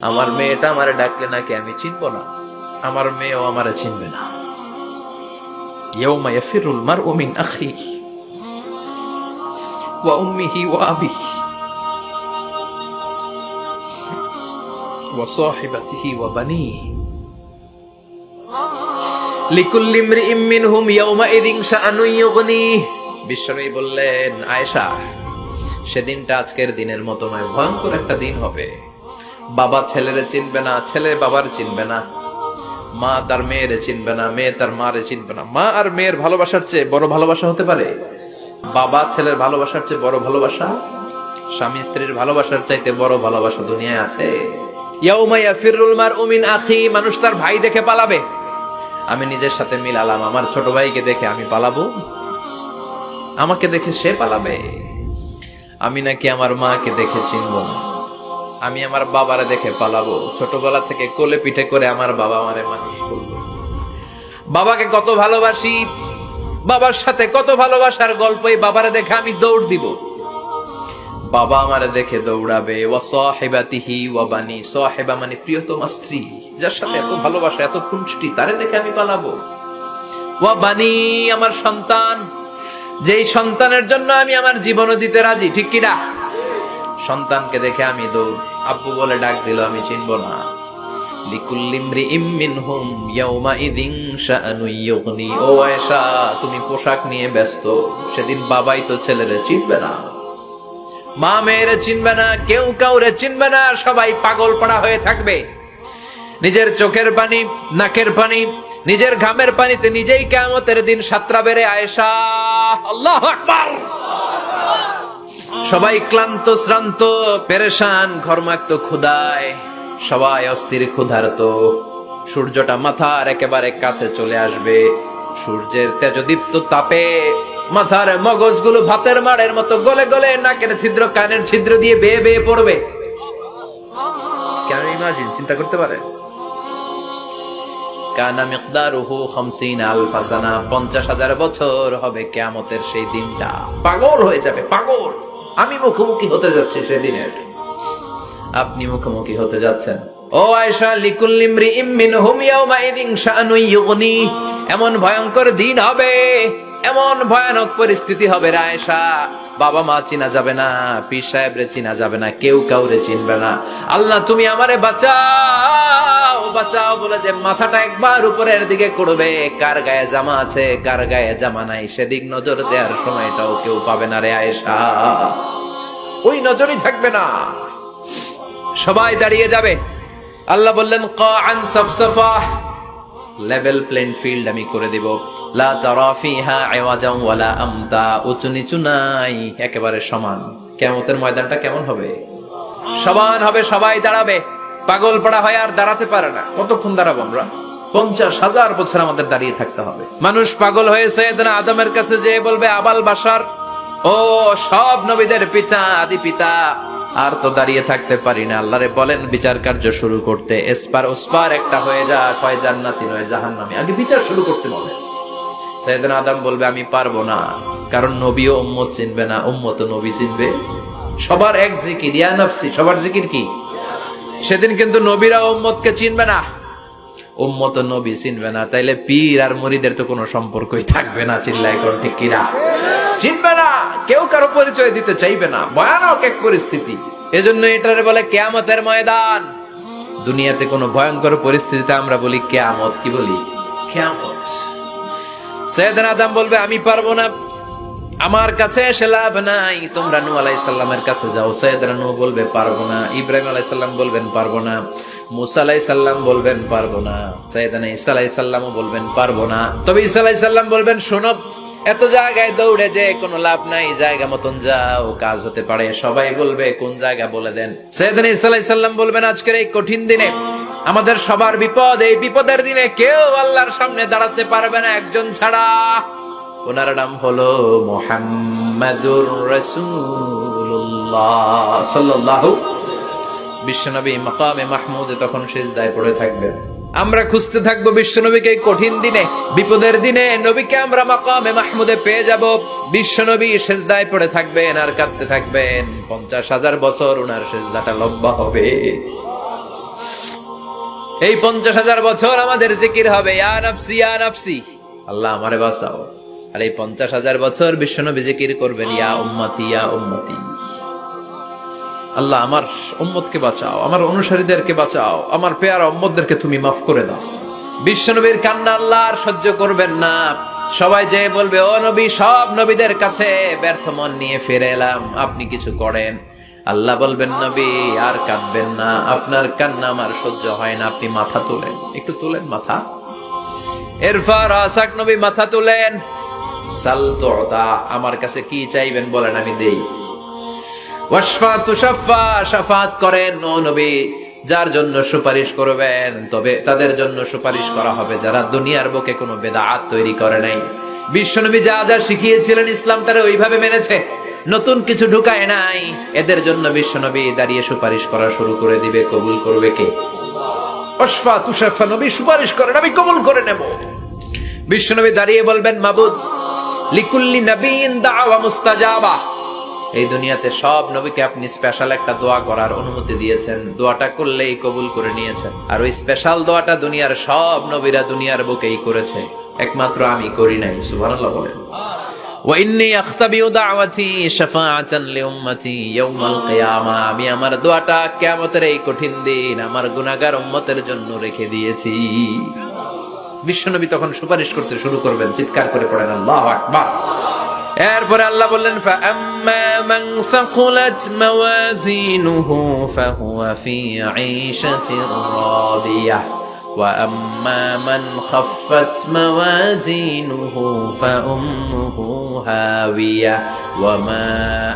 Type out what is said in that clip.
আমার মেয়েটা আমারে ডাকলে নাকি আমি চিনব না? আমার মেয়েও আমারে চিনবে না। বিশ্বনবী বললেন আয়েশা সেদিনটা আজকের দিনের মতো নয় ভয়ঙ্কর একটা দিন হবে। বাবা ছেলেরে চিনবে না, ছেলে বাবার চিনবে না। মা তার মেয়েরে চিনবে না, মেয়ে তার মারে চিনবে না। মা আর মেয়ের ভালোবাসার চেয়ে বড় ভালোবাসা হতে পারে? বাবা ছেলের ভালোবাসার চেয়ে বড় ভালোবাসা? স্বামী স্ত্রীর ভালোবাসার চাইতে বড় ভালোবাসা দুনিয়ায় আছে? মিন মানুষ তার ভাই দেখে পালাবে। আমি নিজের সাথে মিলালাম, আমার ছোট ভাইকে দেখে আমি পালাবো। আমাকে দেখে সে পালাবে। আমি নাকি আমার মাকে দেখে চিনব না। আমি আমার বাবারে দেখে পালাবো। ছোটবেলা থেকে কোলে পিঠে করে আমার বাবা আমারে মানুষ করল বাবাকে কত ভালোবাসি, বাবার সাথে কত ভালোবাসার গল্পই বাবারে দেখে আমি দৌড় দিব। বাবা আমারে দেখে দৌড়াবে, ওয়া সাহিবাতিহি ওয়া বানি সাহিবা মানে প্রিয়তমা স্ত্রী, যার সাথে এত ভালোবাসা, এত খুনষ্টি তারে দেখে আমি পালাবো। ওয়া বানি আমার সন্তান, যেই সন্তানের জন্য আমি আমার জীবনও দিতে রাজি, ঠিক কিনা? সন্তানকে দেখে আমি দৌড় আব্বু বলে ডাক দিল, আমি চিনব না। তুমি পোশাক নিয়ে ব্যস্ত। সেদিন বাবাই তো ছেলেরে চিনবে না। মা মেয়েরে চিনবে না, কেউ কাউরে চিনবে না, সবাই পাগল পড়া হয়ে থাকবে। নিজের চোখের পানি, নাকের পানি, নিজের ঘামের পানিতে নিজেই কেমতের দিন সাতরা বেড়ে আয়েশা। আল্লাহ আকবার! সবাই ক্লান্ত, শ্রান্ত, পেরেশান, ঘর্মাক্ত, ক্ষুধায়। সবাই অস্থির, ক্ষুধার্ত। সূর্যটা মাথার একেবারে কাছে চলে আসবে। সূর্যের তেজদীপ্ত তাপে মাথার মগজগুলো ভাতের মাড়ের মতো গলে গলে নাকের ছিদ্র, কানের ছিদ্র দিয়ে বেয়ে বেয়ে পড়বে। কেন ইমাজিন? চিন্তা করতে পারে কানা মিকদারুহু খামসিন আলফা সানা। পঞ্চাশ হাজার বছর হবে কেয়ামতের সেই দিনটা। পাগল হয়ে যাবে, পাগল। আমি মুখোমুখি হতে যাচ্ছি সেদিনের। আপনি মুখোমুখি হতে যাচ্ছেন। ও আয়েশা লিকুল্লিমরি ইমিন হুম ইয়াউমাইদিন শাআনু ইউগনি। এমন ভয়ঙ্কর দিন হবে, এমন ভয়ানক পরিস্থিতি হবে রায়সা বাবা মা চিনা যাবে না, পীর সাহেব রে চিনা যাবে না, কেউ কাউরে চিনবে না। আল্লাহ, তুমি আমারে বাঁচাও বাঁচাও বলে যে মাথাটা একবার উপরের দিকে করবে। কার গায়ে জামা আছে, কার গায়ে জামা নাই, সেদিক নজর দেওয়ার সময়টাও কেউ পাবে না রে আয়েশা। ওই নজরই থাকবে না। সবাই দাঁড়িয়ে যাবে। আল্লাহ বললেন কান সাফসাফা। লেভেল প্লেন ফিল্ড আমি করে দিব। একেবারে সমান। কেমতের ময়দানটা কেমন হবে? সমান হবে, সবাই দাঁড়াবে। পাগল হয় আর দাঁড়াতে পারে না। কতক্ষণ দাঁড়াবো আমরা? পঞ্চাশ হাজার বছর আমাদের দাঁড়িয়ে থাকতে হবে। মানুষ পাগল হয়েছে আদমের কাছে যে বলবে, আবাল বাসার ও, সব নবীদের পিতা, আদি পিতা, আর তো দাঁড়িয়ে থাকতে পারি না। আল্লাহরে বলেন, বিচার কার্য শুরু করতে। এসপার ওসপার একটা হয়ে যা কয় জান্নাতি, নয় জাহান্নামি। আগে বিচার শুরু করতে বলে সৈয়দিন আদম বলবে, আমি পারব না। কারণ নবীও উম্মত চিনবে না, উম্মত নবী চিনবে। সবার এক জিকির, ইয়া সবার জিকির কি? সেদিন কিন্তু নবীরা উম্মতকে চিনবে না। উম্মত নবী চিনবে না। তাইলে পীর আর মুরিদের তো কোনো সম্পর্কই থাকবে না চিল্লা এখন ঠিক কিনা? চিনবে না। কেউ কারও পরিচয় দিতে চাইবে না। ভয়ানক এক পরিস্থিতি। এজন্য এটারে বলে কেয়ামতের ময়দান। দুনিয়াতে কোনো ভয়ঙ্কর পরিস্থিতিতে আমরা বলি কেয়ামত। কি বলি? কেয়ামত। সৈয়দনা আদম বলবে, আমি পারব না। আমার কাছে এসে লাভ নাই। তোমরা নু আলাই সাল্লামের কাছে যাও। সৈয়দরা নু বলবে, পারব না। ইব্রাহিম আলাই সাল্লাম বলবেন, পারব না। মুসা আলাই সাল্লাম বলবেন, পারব না। সৈয়দানা ইসা আলাই সাল্লামও বলবেন, পারব না। তবে ইসা আলাই সাল্লাম বলবেন, শোনো, এত জায়গায় দৌড়ে যে কোনো লাভ নাই। জায়গা মতন যাও, কাজ হতে পারে। সবাই বলবে, কোন জায়গা বলে দেন? সৈয়দানা ইসা আলাই সাল্লাম বলবেন, আজকের এই কঠিন দিনে আমাদের সবার বিপদ, এই বিপদের দিনে কেউ আল্লাহর সামনে দাঁড়াতে পারবে না একজন ছাড়া। ওনার নাম হলো মোহাম্মদুর রসুল্লাহ বিশ্বনবী মাকামে মাহমুদ তখন সেজদায় পড়ে থাকবেন। আমরা খুঁজতে থাকব বিশ্বনবীকে কঠিন দিনে, বিপদের দিনে। নবীকে আমরা মাকামে মাহমুদে পেয়ে যাব। বিশ্বনবী সেজদায় পড়ে থাকবেন আর কাঁদতে থাকবেন। পঞ্চাশ হাজার বছর ওনার সেজদাটা লম্বা হবে। এই পঞ্চাশ হাজার বছর আমাদের জিকির হবে। আল্লাহ আমারে বাঁচাও। আর এই পঞ্চাশ হাজার বছর বিশ্বনবী জিকির করবেন, ইয়া উম্মতি ইয়া উম্মতি। আল্লাহ আমার উম্মতকে বাঁচাও, আমার অনুসারীদেরকে বাঁচাও, আমার পেয়ারা উম্মতদেরকে তুমি মাফ করে দাও। বিশ্বনবীর কান্না আল্লাহ আর সহ্য করবেন না। সবাই যে বলবে, ও নবী, সব নবীদের কাছে ব্যর্থ মন নিয়ে ফিরে এলাম। আপনি কিছু করেন। আল্লাহ বলবেন, নবী, আর কাঁদবেন না। আপনার কান্না আমার সহ্য হয় না। আপনি মাথা তোলেন। একটু তোলেন মাথা। এরপর আসাক নবী, মাথা তুলেন। আমার কাছে কি চাইবেন বলেন আমি দেই। যার জন্য সুপারিশ করবেন, তবে তাদের জন্য সুপারিশ করা হবে। যারা দুনিয়ার বুকে কোনো বেদাত তৈরি করে নাই। বিশ্বনবী যা যা শিখিয়েছিলেন ইসলাম তারা ওইভাবে মেনেছে। নতুন কিছু ঢুকায় নাই। এদের জন্য বিশ্বনবী দাঁড়িয়ে সুপারিশ করা শুরু করে দিবে, কবুল করবে কে? অশফা তুষাফা নবী সুপারিশ করেন, আমি কবুল করে নেব। বিশ্বনবী দাঁড়িয়ে বলবেন, মাবুদ, লিকুল্লি নবীন দাওয়া মুস্তাজাবা। এই দুনিয়াতে সব নবীকে আপনি স্পেশাল একটা দোয়া করার অনুমতি দিয়েছেন। দোয়াটা করলেই কবুল করে নিয়েছেন। আর ওই স্পেশাল দোয়াটা দুনিয়ার সব নবীরা দুনিয়ার বুকেই করেছে। একমাত্র আমি করি নাই, সুবহানাল্লাহ বলেন। ওয়াইন্নি আখতাবিউ দাওয়াতি শাফাআতান লিউম্মতি ইয়াউমাল কিয়ামা আমি আমার দোয়াটা কিয়ামতের এই কঠিন দিন আমার গুনাহগার উম্মতের জন্য রেখে দিয়েছি। বিশ্বনবী তখন সুপারিশ করতে শুরু করবেন, চিৎকার করে পড়েন, আল্লাহু আকবার। এরপরে আল্লাহ বললেন মান সাকুলাত মাওয়াজিনুহু ফাহুয়া وأما من خفت موازينه فأمه هاوية. وما